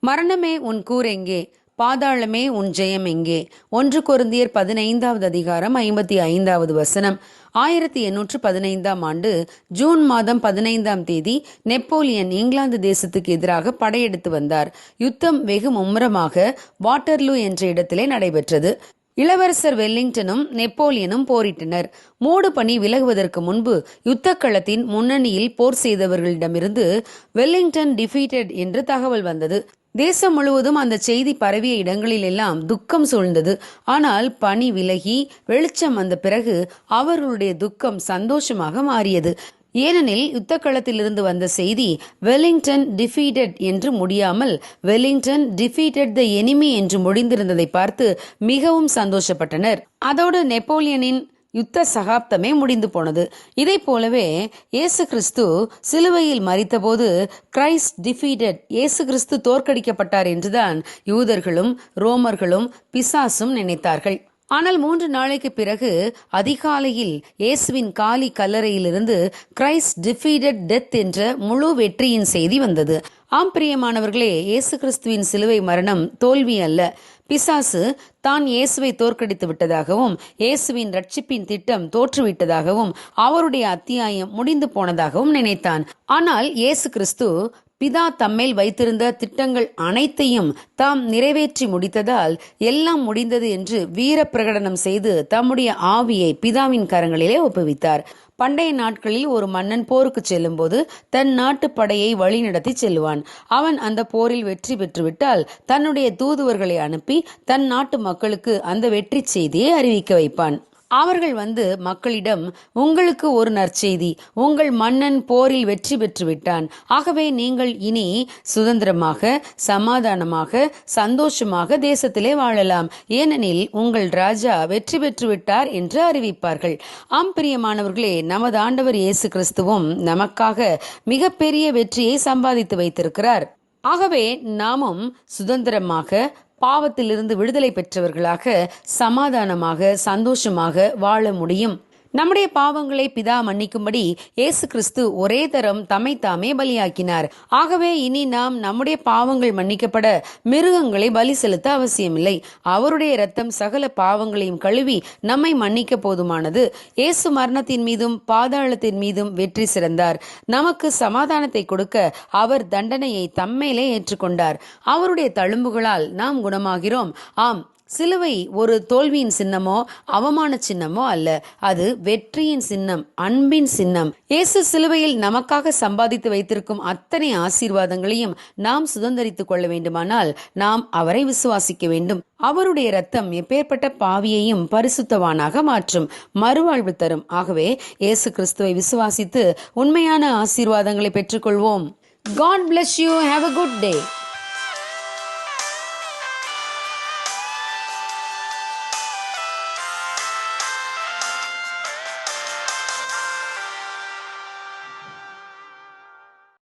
மரணமே உன் கூர் எங்கே? பாதாளமே உன் ஜெயம் எங்கே? ஒன்று குருந்தியர் பதினைந்தாவது அதிகாரம் ஐம்பத்தி ஐந்தாவது வசனம். ஆயிரத்தி எண்ணூற்று பதினைந்தாம் ஆண்டு ஜூன் மாதம் பதினைந்தாம் தேதி நெப்போலியன் இங்கிலாந்து தேசத்துக்கு எதிராக படையெடுத்து வந்தார். யுத்தம் வெகு மும்முரமாக வாட்டர்லூ என்ற இடத்திலே நடைபெற்றது. இளவரசர் வெல்லிங்டனும் நெப்போலியனும் போரிட்டனர். மூடு பனி விலகுவதற்கு முன்பு யுத்தக்களத்தின் முன்னணியில் போர் செய்தவர்களிடமிருந்து வெல்லிங்டன் டிஃபீட்டட் என்று தகவல் வந்தது. தேசம் முழுவதும் அந்த செய்தி பரவிய இடங்களில் எல்லாம் துக்கம் சூழ்ந்தது. ஆனால் பனி விலகி வெளிச்சம் வந்த பிறகு அவர்களுடைய துக்கம் சந்தோஷமாக மாறியது. ஏனெனில் யுத்தக்களத்திலிருந்து வந்த செய்தி வெல்லிங்டன் டிஃபீட்டட் என்று முடியாமல் வெல்லிங்டன் டிஃபீட்டட் த எனிமி என்று முடிந்திருந்ததை பார்த்து மிகவும் சந்தோஷப்பட்டனர். அதோடு நெப்போலியனின் யுத்த சகாப்தமே முடிந்து போனது. இதை போலவே இயேசு கிறிஸ்து சிலுவையில் மறித்தபோது கிரைஸ்ட் டிஃபீட்டட் இயேசு கிறிஸ்து தோற்கடிக்கப்பட்டார் என்றுதான் யூதர்களும் ரோமர்களும் பிசாசும் நினைத்தார்கள். ஆனால் மூன்று நாளைக்கு பிறகு அதிகாலையில் இயேசுவின் காலி கல்லறையிலிருந்து கிரைஸ்ட் டிஃபீடட் டெத் என்ற முழு வெற்றியின் செய்தி வந்தது. ஆம் பிரியமானவர்களே இயேசு கிறிஸ்துவின் சிலுவை மரணம் தோல்வி அல்ல. பிசாசு தான் இயேசுவை தோற்கடித்து விட்டதாகவும் இயேசுவின் ரட்சிப்பின் திட்டம் தோற்றுவிட்டதாகவும் அவருடைய அத்தியாயம் முடிந்து போனதாகவும் நினைத்தான். ஆனால் இயேசு கிறிஸ்து பிதா தம்மேல் வைத்திருந்த திட்டங்கள் அனைத்தையும் தாம் நிறைவேற்றி முடித்ததால் எல்லாம் முடிந்தது என்று வீர பிரகடனம் செய்து தம்முடைய ஆவியை பிதாவின் கரங்களிலே ஒப்புவித்தார். பண்டைய நாட்களில் ஒரு மன்னன் போருக்கு செல்லும்போது தன் நாட்டு படையை வழிநடத்தி செல்லுவான். அவன் அந்த போரில் வெற்றி பெற்றுவிட்டால் தன்னுடைய தூதுவர்களை அனுப்பி தன் நாட்டு மக்களுக்கு அந்த வெற்றி செய்தியை அறிவிக்க வைப்பான். அவர்கள் வந்து மக்களிடம் உங்களுக்கு ஒரு நற்செய்தி. உங்கள் மன்னன் போரில் வெற்றி பெற்று விட்டான். ஆகவே நீங்கள் இனி சுதந்திரமாக சமாதானமாக சந்தோஷமாக தேசத்திலே வாழலாம். ஏனெனில் உங்கள் ராஜா வெற்றி பெற்று விட்டார் என்று அறிவிப்பார்கள். ஆம் பிரியமானவர்களே நமது ஆண்டவர் இயேசு கிறிஸ்துவும் நமக்காக மிகப்பெரிய வெற்றியை சம்பாதித்து வைத்திருக்கிறார். ஆகவே நாமும் சுதந்திரமாக பாவத்திலிருந்து விடுதலை பெற்றவர்களாக சமாதானமாக சந்தோஷமாக வாழ முடியும். நம்முடைய பாவங்களை பிதா மன்னிக்கும்படி இயேசு கிறிஸ்து ஒரே தரம் தம்மை தாமே பலியாக்கினார். ஆகவே இனி நாம் நம்முடைய பாவங்கள் மன்னிக்கப்பட மிருகங்களை பலி செலுத்த அவசியமில்லை. அவருடைய இரத்தம் சகல பாவங்களையும் கழுவி நம்மை மன்னிக்க போதுமானது. இயேசு மரணத்தின் மீதும் பாதாளத்தின் மீதும் வெற்றி சிறந்தார். நமக்கு சமாதானத்தை கொடுக்க அவர் தண்டனையை தம்மேலே ஏற்றுக்கொண்டார். அவருடைய தழும்புகளால் நாம் குணமாகிறோம். ஆம் சிலுவை ஒரு தோல்வியின் சின்னமோ அவமான சின்னமோ அல்ல. அது வெற்றியின் சின்னம் அன்பின் சின்னம். இயேசு சிலுவையில் நமக்காக சம்பாதித்து வைத்திருக்கும் அத்தனை ஆசீர்வாதங்களையும் நாம் சுதந்திரித்துக் கொள்ள வேண்டுமானால் நாம் அவரை விசுவாசிக்க வேண்டும். அவருடைய ரத்தம் எப்பேற்பட்ட பாவியையும் பரிசுத்தவானாக மாற்றும் மறுவாழ்வு தரும். ஆகவே இயேசு கிறிஸ்துவை விசுவாசித்து உண்மையான ஆசீர்வாதங்களை பெற்றுக்கொள்வோம். God bless you have a good day